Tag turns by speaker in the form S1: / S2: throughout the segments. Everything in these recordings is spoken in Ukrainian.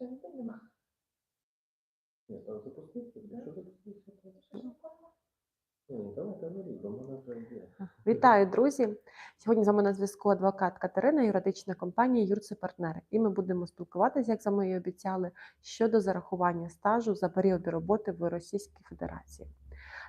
S1: Ніде нема.
S2: Ні, а запустився, якщо запустився, то... Ні, бо вже є.
S3: Вітаю, друзі! Сьогодні з вами на зв'язку адвокат Катерина, юридична компанія Юрце Партнери. І ми будемо спілкуватися, як за ми і обіцяли, щодо зарахування стажу за періоди роботи в Російській Федерації.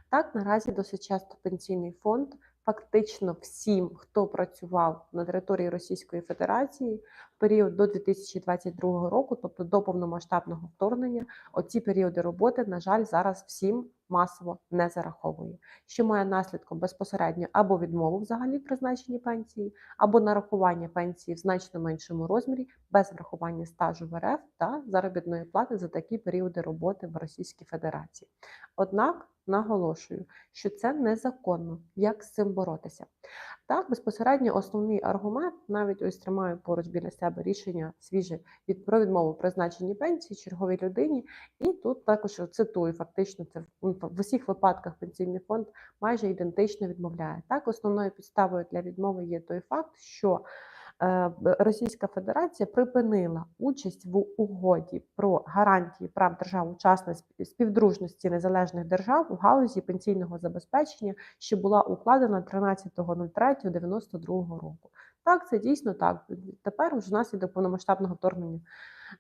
S3: Так, наразі досить часто пенсійний фонд, фактично всім, хто працював на території Російської Федерації в період до 2022 року, тобто до повномасштабного вторгнення, оці періоди роботи, на жаль, зараз всім масово не зараховує що має наслідком безпосередньо або відмову взагалі в призначенні пенсії, або нарахування пенсії в значно меншому розмірі без врахування стажу в РФ та заробітної плати за такі періоди роботи в Російській Федерації. Однак наголошую, що це незаконно. Як з цим боротися? Так, безпосередньо основний аргумент, навіть ось тримаю поруч біля себе рішення свіже від про відмову призначенні пенсії черговій людині. І тут також цитую, фактично, це в в усіх випадках пенсійний фонд майже ідентично відмовляє. Так, основною підставою для відмови є той факт, що Російська Федерація припинила участь в угоді про гарантії прав держав-учасниць співдружності незалежних держав у галузі пенсійного забезпечення, що була укладена 13.03.92 року. Так, це дійсно так. Тепер вже внаслідок повномасштабного вторгнення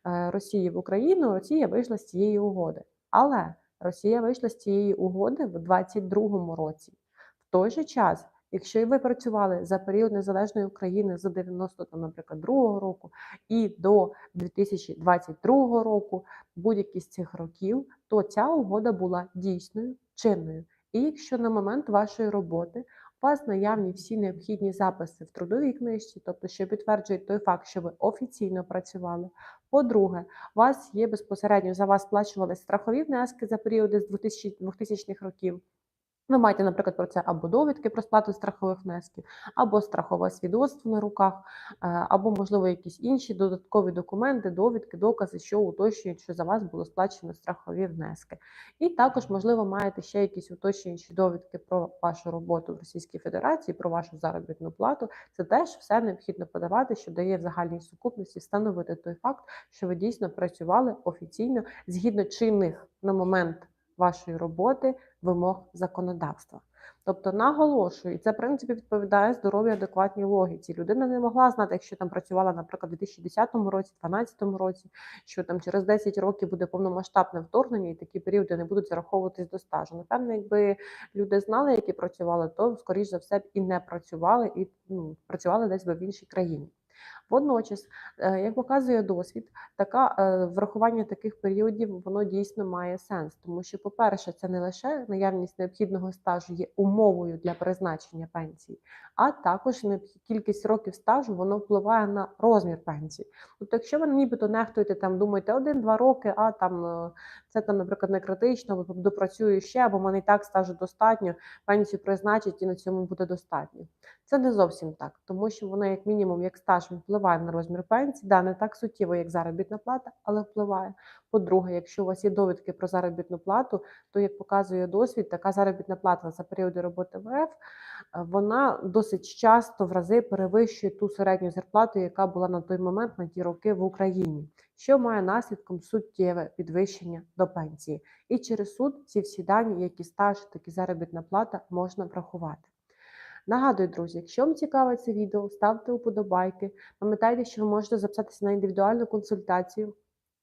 S3: е, Росії в Україну Росія вийшла з цієї угоди. Але Росія вийшла з цієї угоди в 22-му році. В той же час, якщо ви працювали за період незалежної України з 90, там, наприклад, другого року і до 2022 року, будь-які з цих років, то ця угода була дійсною чинною. І якщо на момент вашої роботи у вас наявні всі необхідні записи в трудовій книжці, тобто що підтверджують той факт, що ви офіційно працювали. По-друге, у вас є безпосередньо за вас сплачували страхові внески за періоди з 2000 2000-х років. Ви маєте, наприклад, про це або довідки про сплату страхових внесків, або страхове свідоцтво на руках, е, або, можливо, якісь інші додаткові документи, довідки, докази, що уточнюють, що за вас було сплачено страхові внески. І також, можливо, маєте ще якісь уточнюючі довідки про вашу роботу в Російській Федерації, про вашу заробітну плату. Це теж все необхідно подавати, що дає в загальній сукупності встановити той факт, що ви дійсно працювали офіційно згідно чинних на момент вашої роботи вимог законодавства. Тобто наголошую, і це в принципі відповідає здоров'ю адекватній логіці. Людина не могла знати, якщо там працювала, наприклад, у 2010 році, 2012 році, що там через 10 років буде повномасштабне вторгнення, і такі періоди не будуть зараховуватись до стажу. Напевно, якби люди знали, які працювали, то скоріш за все і не працювали, і ну, працювали десь би в іншій країні. Водночас, е, як показує досвід, така е, врахування таких періодів воно дійсно має сенс, тому що, по-перше, це не лише наявність необхідного стажу є умовою для призначення пенсії, а також кількість років стажу воно впливає на розмір пенсії. Тобто, якщо ви нібито нехтуєте там, думаєте один-два роки, а там е, це там, наприклад, не критично, допрацюю ще, або мене і так стажу достатньо, пенсію призначить і на цьому буде достатньо. Це не зовсім так, тому що воно, як мінімум, як стаж він впливає на розмір пенсії. Да, не так суттєво, як заробітна плата, але впливає. По-друге, якщо у вас є довідки про заробітну плату, то як показує досвід, така заробітна плата за періоди роботи в РФ, е, вона досить часто в рази перевищує ту середню зарплату, яка була на той момент на ті роки в Україні, що має наслідком суттєве підвищення до пенсії. І через суд ці всі дані, як і стаж, так заробітна плата, можна врахувати. Нагадую, друзі, якщо вам цікаве це відео, ставте уподобайки. Пам'ятайте, що ви можете записатися на індивідуальну консультацію,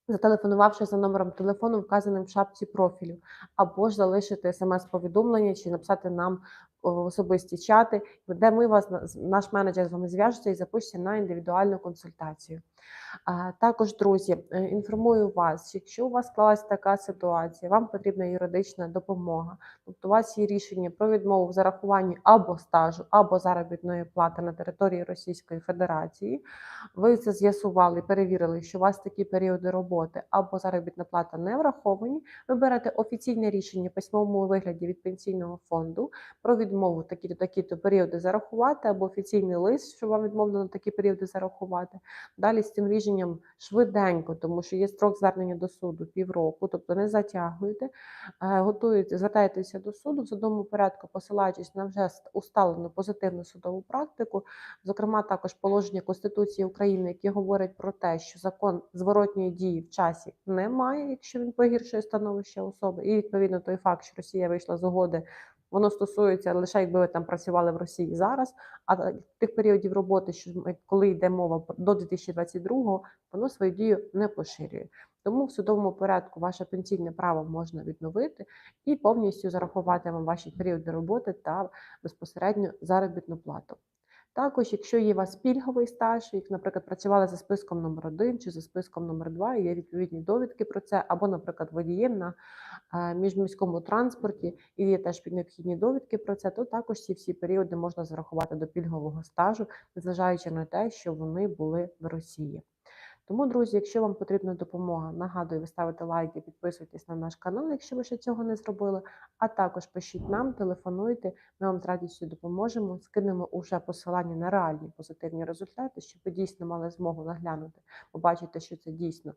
S3: зателефонувавши за номером телефону, вказаним в шапці профілю, або ж залишити смс-повідомлення чи написати нам особисті чати, де ми вас наш менеджер з вами зв'яжеться і запишеться на індивідуальну консультацію. Також, друзі, е, інформую вас, якщо у вас склалася така ситуація, вам потрібна юридична допомога. Тобто у вас є рішення про відмову в зарахуванні або стажу, або заробітної плати на території Російської Федерації. Ви це з'ясували, перевірили, що у вас такі періоди роботи або заробітна плата не враховані. Ви берете офіційне рішення письмовому вигляді від пенсійного фонду про відмову відмову такі-то такі-то періоди зарахувати, або офіційний лист, що вам відмовлено такі періоди зарахувати. Далі з цим рішенням швиденько, тому що є строк звернення до суду півроку, тобто не затягуєте, е, готуєте, звертаєтеся до суду в судовому порядку, посилаючись на вже усталену позитивну судову практику, зокрема також положення Конституції України, які говорять про те, що закон зворотньої дії в часі немає, якщо він погіршує становище особи, і відповідно той факт, що Росія вийшла з угоди. Воно стосується лише якби ви там працювали в Росії зараз, а тих періодів роботи, що коли йде мова до 2022-го, воно свою дію не поширює. Тому в судовому порядку ваше пенсійне право можна відновити і повністю зарахувати вам ваші періоди роботи та безпосередньо заробітну плату. Також, якщо є у вас пільговий стаж, як, наприклад, працювали за списком номер 1 чи за списком номер 2 і є відповідні довідки про це, або, наприклад, водієм на е, міжміському транспорті, і є теж необхідні довідки про це, то також ці всі періоди можна зарахувати до пільгового стажу, незважаючи на те, що вони були в Росії. Тому, друзі, якщо вам потрібна допомога, нагадую, ви ставите лайки, підписуйтесь на наш канал, якщо ви ще цього не зробили. А також пишіть нам, телефонуйте, ми вам з радістю допоможемо. Скинемо уже посилання на реальні позитивні результати, щоб ви дійсно мали змогу наглянути, побачити, що це дійсно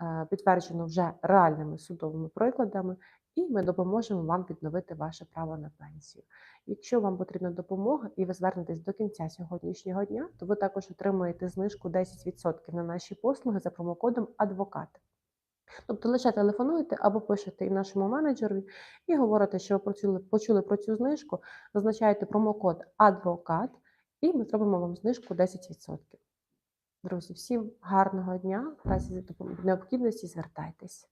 S3: е, підтверджено вже реальними судовими прикладами, і ми допоможемо вам відновити ваше право на пенсію. Якщо вам потрібна допомога і ви звернетесь до кінця сьогоднішнього дня, то ви також отримуєте знижку 10% на наші послуги за промокодом Адвокат. Тобто лише телефонуєте або пишете і нашому менеджеру і говорите, що ви почули, почули про цю знижку, зазначаєте промокод Адвокат, і ми зробимо вам знижку 10%. Друзі, всім гарного дня. В разі необхідності звертайтесь.